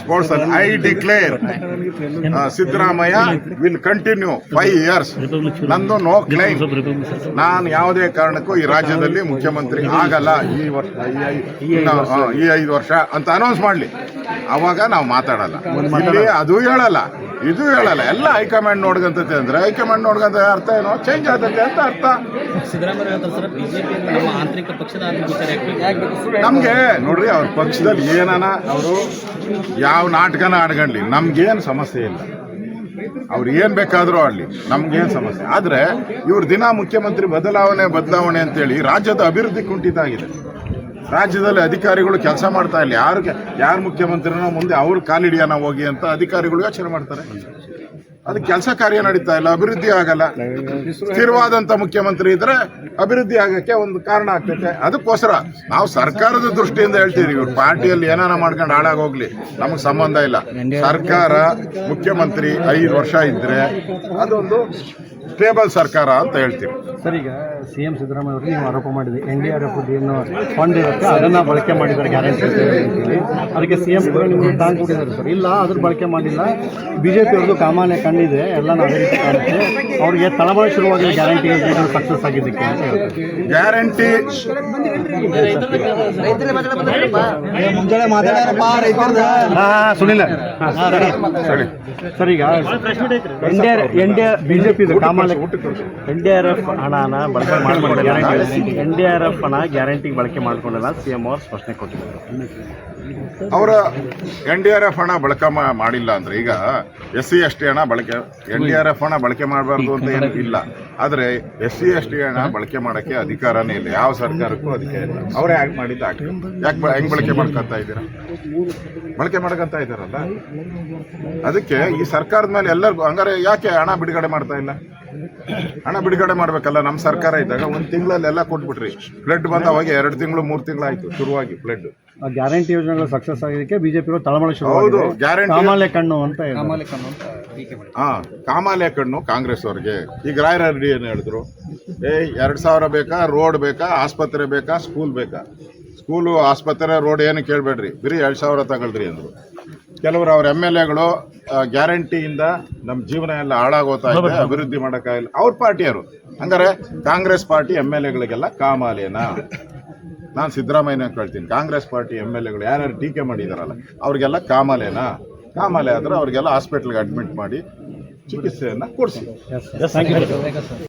Sports I declare Siddaramaiah will continue five years ನಂದು no claim ನಾನು ಯಾವುದೇ ಕಾರಣಕ್ಕೂ ಈ ರಾಜ್ಯದಲ್ಲಿ ಮುಖ್ಯಮಂತ್ರಿ ಆಗಲ್ಲ ಈ ವರ್ಷ, ಈ ಐದು ವರ್ಷ ಅಂತ ಅನೌನ್ಸ್ ಮಾಡಲಿ. ಅವಾಗ ನಾವು ಮಾತಾಡಲ್ಲ. ಇಲ್ಲಿ ಅದು ಹೇಳಲ್ಲ ಇದು ಹೇಳಲ್ಲ. ಎಲ್ಲ ಹೈಕಮಾಂಡ್ ನೋಡ್ಕಂತತೆ ಅಂದ್ರೆ ಹೈಕಮಾಂಡ್ ನೋಡ್ಕಂತ ಅರ್ಥ ಏನೋ ಚೇಂಜ್ ಆಗ್ತದೆ ಅಂತ ಅರ್ಥ. ನಮಗೆ ಹೇಳ್ತಾರೆ ಸರ್ ಬಿಜೆಪಿ ನಮ್ಮ ಆಂತರಿಕ ಪಕ್ಷದ ವಿಚಾರ ಯಾಕೆ ನಮ್ಗೆ ನೋಡ್ರಿ ಅವ್ರ ಪಕ್ಷದಲ್ಲಿ ಏನನ ಅವರು ಯಾವ ನಾಟಕನ ಆಡ್ಕೊಂಡ್ಲಿ ನಮ್ಗೇನು ಸಮಸ್ಯೆ ಇಲ್ಲ. ಅವ್ರು ಏನ್ ಬೇಕಾದ್ರೂ ಆಡ್ಲಿ ನಮ್ಗೇನು ಸಮಸ್ಯೆ. ಆದ್ರೆ ಇವ್ರ ದಿನ ಮುಖ್ಯಮಂತ್ರಿ ಬದಲಾವಣೆ ಬದಲಾವಣೆ ಅಂತೇಳಿ ರಾಜ್ಯದ ಅಭಿವೃದ್ಧಿ ಕುಂಠಿತ ಆಗಿದೆ. ರಾಜ್ಯದಲ್ಲಿ ಅಧಿಕಾರಿಗಳು ಕೆಲಸ ಮಾಡ್ತಾ ಇಲ್ಲ. ಯಾರು ಯಾರು ಮುಖ್ಯಮಂತ್ರಿನೋ ಮುಂದೆ ಅವ್ರ ಕಾಲಿಡಿಯಾನ ಹೋಗಿ ಅಂತ ಅಧಿಕಾರಿಗಳು ಯೋಚನೆ ಮಾಡ್ತಾರೆ. ಅದು ಕೆಲಸ ಕಾರ್ಯ ನಡೀತಾ ಇಲ್ಲ, ಅಭಿವೃದ್ಧಿ ಆಗಲ್ಲ. ಸ್ಥಿರವಾದಂತ ಮುಖ್ಯಮಂತ್ರಿ ಇದ್ರೆ ಅಭಿವೃದ್ಧಿ ಆಗಕ್ಕೆ ಒಂದು ಕಾರಣ ಆಗ್ತೈತೆ. ಅದಕ್ಕೋಸ್ಕರ ನಾವು ಸರ್ಕಾರದ ದೃಷ್ಟಿಯಿಂದ ಹೇಳ್ತೀವಿ ಇವ್ರು ಪಾರ್ಟಿಯಲ್ಲಿ ಏನಾನ ಮಾಡ್ಕೊಂಡು ಹಾಳಾಗೋಗ್ಲಿ. ನಮಗೆ ಸಂಬಂಧ ಇಲ್ಲ. ಸರ್ಕಾರ ಮುಖ್ಯಮಂತ್ರಿ ಐದು ವರ್ಷ ಇದ್ರೆ ಅದೊಂದು ಸ್ಟೇಬಲ್ ಸರ್ಕಾರ ಅಂತ ಹೇಳ್ತೀವಿ. ಸರ್ ಈಗ ಸಿ ಎಂ ಸಿದ್ದರಾಮಯ್ಯ ಅವರು ನೀವು ಆರೋಪ ಮಾಡಿದೆ ಎನ್ ಡಿ ಆರ್ ಎಫ್ ಏನು ಫಂಡ್ ಇರುತ್ತೆ ಅದನ್ನ ಬಳಕೆ ಮಾಡಿದ್ದಾರೆ ಗ್ಯಾರಂಟಿ ಅದಕ್ಕೆ ಸಿ ಎಂ ಕೂಡ ನಿಮಗೆ ಟಾಂಗ್ ಕೊಟ್ಟಿದ್ದಾರೆ ಸರ್. ಇಲ್ಲ ಅದ್ರ ಬಳಕೆ ಮಾಡಿಲ್ಲ. ಬಿಜೆಪಿ ಅವ್ರದ್ದು ಕಾಮಾನ್ಯ ಕಂಡಿದೆ ಎಲ್ಲ ಅದೇ ರೀತಿ ಕಾಣುತ್ತೆ ಅವ್ರಿಗೆ ತಳಬಳ ಶುರುವಾಗಿ ಗ್ಯಾರಂಟಿ ಸಕ್ಸಸ್ ಆಗಿದ್ದಕ್ಕೆ ಅಂತ ಹೇಳ್ತಾರೆ ಗ್ಯಾರಂಟಿ ಮುಂಜಾನೆ ಸುನಿಲ್ಲ ಸರಿ. ಈಗ N D R N D R BJP ಕಾಮಾಲೆ ಎನ್ ಡಿ ಆರ್ ಎಫ್ ಹಣನ ಬಳಕೆ ಮಾಡ್ಕೊಂಡು guarantee N D R F ಹಣ ಗ್ಯಾರಂಟಿಗೆ ಬಳಕೆ ಮಾಡಿಕೊಂಡಿಲ್ಲ. ಸಿ ಎಂ ಅವರು ಸ್ಪಷ್ಟನೆ ಕೊಟ್ಟಿದ್ದಾರೆ. ಅವರ ಎನ್ ಡಿ ಆರ್ ಎಫ್ ಹಣ ಬಳಕೆ ಮಾಡಿಲ್ಲ ಅಂದ್ರೆ ಈಗ ಎಸ್ ಸಿ ಎಸ್ ಟಿ ಹಣ ಬಳಕೆ ಎನ್ ಡಿ ಆರ್ ಎಫ್ ಹಣ ಬಳಕೆ ಮಾಡಬಾರ್ದು ಅಂತ ಏನು ಇಲ್ಲ. ಆದರೆ ಎಸ್ ಸಿ ಎಸ್ ಟಿ ಹಣ ಬಳಕೆ ಮಾಡೋಕ್ಕೆ ಅಧಿಕಾರನೇ ಇಲ್ಲ. ಯಾವ ಸರ್ಕಾರಕ್ಕೂ ಅಧಿಕಾರ ಇಲ್ಲ ಅವರೇ ಯಾಕೆ ಮಾಡಿದ್ದು ಯಾಕೆ ಹೆಂಗೆ ಹೆಂಗ್ ಬಳಕೆ ಮಾಡ್ಕೊತಾ ಇದ್ದೀರಾ? ಬಳಕೆ ಮಾಡ್ಕೊತಾ ಇದ್ದಾರಲ್ಲ? ಅದಕ್ಕೆ ಈ ಸರ್ಕಾರದ ಮೇಲೆ ಎಲ್ಲರಿಗೂ ಹಂಗಾರೆ ಯಾಕೆ ಹಣ ಬಿಡುಗಡೆ ಮಾಡ್ತಾ ಇಲ್ಲ? ಹಣ ಬಿಡುಗಡೆ ಮಾಡ್ಬೇಕಲ್ಲ ನಮ್ಮ ಸರ್ಕಾರ ಇದ್ದಾಗ ಒಂದು ತಿಂಗಳಲ್ಲಿ ಎಲ್ಲ ಕೊಟ್ಬಿಟ್ರಿ. ಫ್ಲಡ್ ಬಂದ ಅವಾಗ ಎರಡು ತಿಂಗಳು ಮೂರು ತಿಂಗಳು ಆಯ್ತು ಶುರುವಾಗಿ ಫ್ಲಡ್ ಆ ಗ್ಯಾರಂಟಿ ಯೋಜನೆಗಳು ಸಕ್ಸಸ್ ಆಗಿದ್ದಕ್ಕೆ ಬಿಜೆಪಿ ತಳಮಳ ಶುರು ಹೌದು ಗ್ಯಾರಂಟಿ ಕಾಮಾಲೆ ಕಣ್ಣು ಅಂತ. ಕಾಮಾಲೆ ಕಣ್ಣು ಹಾ ಕಾಮಾಲೆ ಕಣ್ಣು ಕಾಂಗ್ರೆಸ್ ಅವ್ರಿಗೆ. ಈಗ ರಾಯರೆಡ್ಡಿ ಏನು ಹೇಳಿದ್ರು? ಏ ಎರಡ್ ಸಾವಿರ ಬೇಕಾ ರೋಡ್ ಬೇಕಾ ಆಸ್ಪತ್ರೆ ಬೇಕಾ ಸ್ಕೂಲ್ ಬೇಕಾ? ಸ್ಕೂಲು ಆಸ್ಪತ್ರೆ ರೋಡ್ ಏನು ಕೇಳಬೇಡ್ರಿ. ಬರೀ ಎರಡು ಸಾವಿರ ತಗೊಳ್ರಿ ಅಂದ್ರು. ಕೆಲವರು ಅವ್ರ ಎಂ ಎಲ್ ಎಗಳು ಗ್ಯಾರಂಟಿಯಿಂದ ನಮ್ಮ ಜೀವನ ಎಲ್ಲ ಹಾಳಾಗೋತಾ ಇದೆ ಅಭಿವೃದ್ಧಿ ಮಾಡೋಕ್ಕಾಗಿಲ್ಲ ಅವ್ರ ಪಾರ್ಟಿಯವರು. ಹಂಗಾರೆ ಕಾಂಗ್ರೆಸ್ ಪಾರ್ಟಿ ಎಂ ಎಲ್ ಎಗಳಿಗೆಲ್ಲ ಕಾಮಾಲೇನಾ? ನಾನು ಸಿದ್ದರಾಮಯ್ಯನ ಕೇಳ್ತೀನಿ. ಕಾಂಗ್ರೆಸ್ ಪಾರ್ಟಿ ಎಂ ಎಲ್ ಎಗಳು ಯಾರ್ಯಾರು ಟೀಕೆ ಮಾಡಿದಾರಲ್ಲ ಅವ್ರಿಗೆಲ್ಲ ಕಾಮಾಲೆನಾ? ಕಾಮಾಲೆ ಆದರೆ ಅವ್ರಿಗೆಲ್ಲ ಹಾಸ್ಪಿಟ್ಲ್ಗೆ ಅಡ್ಮಿಟ್ ಮಾಡಿ ಚಿಕಿತ್ಸೆಯನ್ನು ಕೊಡಿಸಿ.